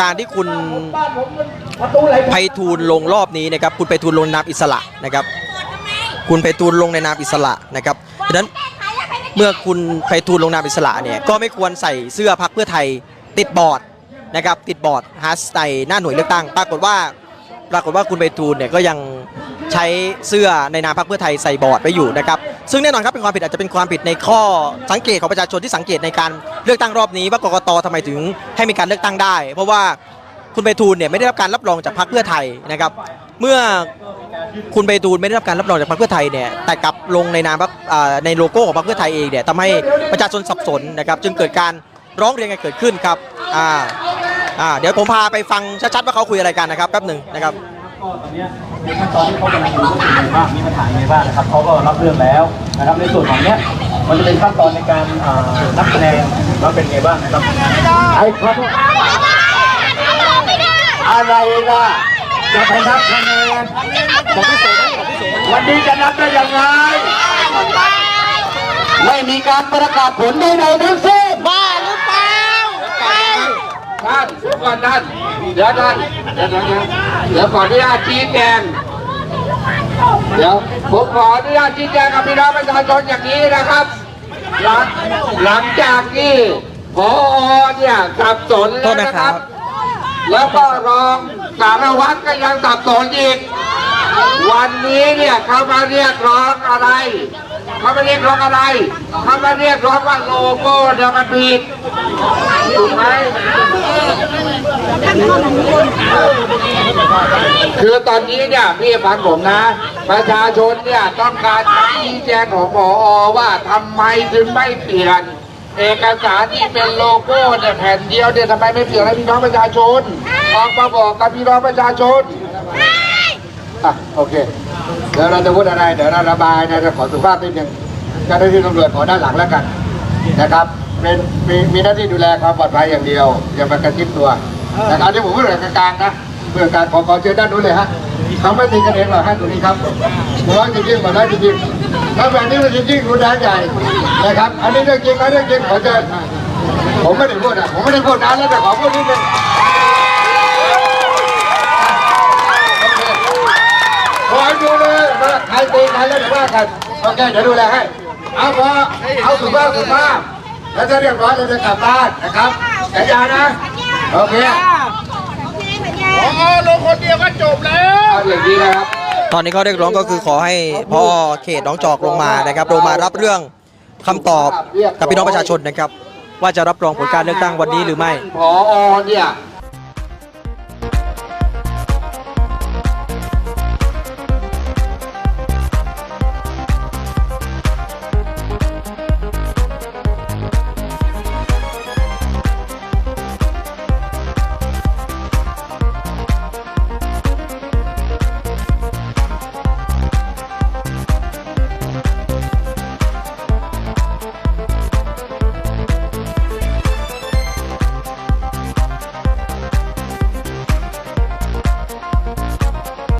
การที่คุณไพฑูรย์ลงรอบนี้นะครับ คุณไพฑูรย์ลงนามอิสระนะครับ คุณไพฑูรย์ลงในนามอิสระนะครับดังนั้นเมื่อคุณไพฑูรย์ลงนามอิสระเนี่ยก็ไม่ควรใส่เสื้อพักเพื่อไทยติดบอร์ดนะครับ ติดบอร์ดฮาร์สไตหน้าหน่วยเลือกตั้ง ปรากฏว่าปรากฏว่าคุณไพฑูรย์เนี่ยก็ยังใช้เสื้อในนามพรรคเพื่อไทยใส่บอร์ดไว้อยู่นะครับ ซึ่งแน่นอนครับเป็นความผิดอาจจะเป็นความผิดในข้อสังเกตของประชาชนที่สังเกตในการเลือกตั้งรอบนี้ว่ากกตทำไมถึงให้มีการเลือกตั้งได้ เพราะว่าคุณไพฑูรย์เนี่ยไม่ได้รับการรับรองจากพรรคเพื่อไทยนะครับ เมื่อคุณไพฑูรย์ไม่ได้รับการรับรองจากพรรคเพื่อไทยเนี่ยแต่กลับลงในนามพรรคในโลโก้ของพรรคเพื่อไทยเองเนี่ยทำให้ประชาชนสับสนนะครับ จึงเกิดการร้องเรียนกันเกิดขึ้นครับอ่าอ่าเดี๋ยวผมพาไปฟังชัดๆว่าเขาคุยอะไรกันนะครับแป๊บหนึ่งนะครับ ก็ตอนเนี้ยในขั้นตอนที่เขากำลังดูว่าเป็นยังไงบ้างมีปัญหายังไงบ้างนะครับเขาก็รับเรื่องแล้วนะครับในส่วนของเนี้ยมันจะเป็นขั้นตอนในการอ่านับคะแนนว่าเป็นไงบ้างนะครับไอ้คนอะไรล่ะจะไปนับคะแนนวันนี้จะนับได้ยังไงไม่มีการประกาศผลใดๆทั้งสิ้นบ้าหรือเปล่าท่านเดี๋ยวก่อนท่าน เดี๋ยวท่านเดี๋ยวเดี๋ยวเดี๋ยวเดี๋ยวขออนุญาตชี้แจงเดี๋ยวผมขออนุญาตชี้แจงกับพี่น้องประชาชนอย่างนี้นะครับ หลังหลังจากที่พอเนี่ยสับสนแล้วนะครับ แล้วก็รองสารวัตรก็ยังสับสนอีก วันนี้เนี่ยเขามาเรียกร้องอะไร เขามาเรียกร้องอะไรเขามาเรียกร้องว่าโลโก้เนี่ยมันผิดถูกไหมคือตอนนี้เนี่ยพี่ฟังผมนะ ประชาชนเนี่ยต้องการชี้แจงของพอว่าทำไมถึงไม่เปลี่ยน เอกสารที่เป็นโลโก้เนี่ยแผ่นเดียวเนี่ยทำไมไม่เปลี่ยนให้พี่น้องประชาชนออกมาบอกกับพี่น้องประชาชนอะโอเค เดี๋ยวเราจะพูดอะไรเดี๋ยวเราระบายนะจะขอสุภาพนิดนึงเจ้าหน้าที่ตำรวจขอด้านหลังแล้วกันนะครับเป็นมีมีหน้าที่ดูแลความปลอดภัยอย่างเดียวอย่ามากระชิบตัวนะครับที่ผมพูดแบบกลางๆนะเพื่อการขอขอเชิญด้านนู้นเลยฮะเขาไม่ตีกันเองหรอกฮะตรงนี้ครับร้อยจริงๆกว่าร้อยจริงๆถ้าแบบนี้มันจริงๆรุนแรงใหญ่นะครับ อันนี้เรื่องจริงนะเรื่องจริงขอเชิญผมไม่ได้พูดอะผมไม่ได้พูดนานแล้วแต่ขอพูดนิดนึง ขอให้ดูเลยว่า ใครตีใครแล้วเดี๋ยวว่ากันโอเคเดี๋ยวดูแลให้เอาพอเอาสุภาพสุภาพแล้วจะเรียบร้อยเราจะกลับบ้านนะครับสัญญานะโอเคอ๋อลงคนเดียวก็จบแล้วเอาอย่างนี้นะครับตอนนี้เขาเรียกร้องก็คือขอให้พ่อเขตหน้องจอกลงมานะครับลงมารับเรื่องคำตอบกับพี่น้องประชาชนนะครับ ว่าจะรับรองผลการเลือกตั้งวันนี้หรือไม่พอเนี่ย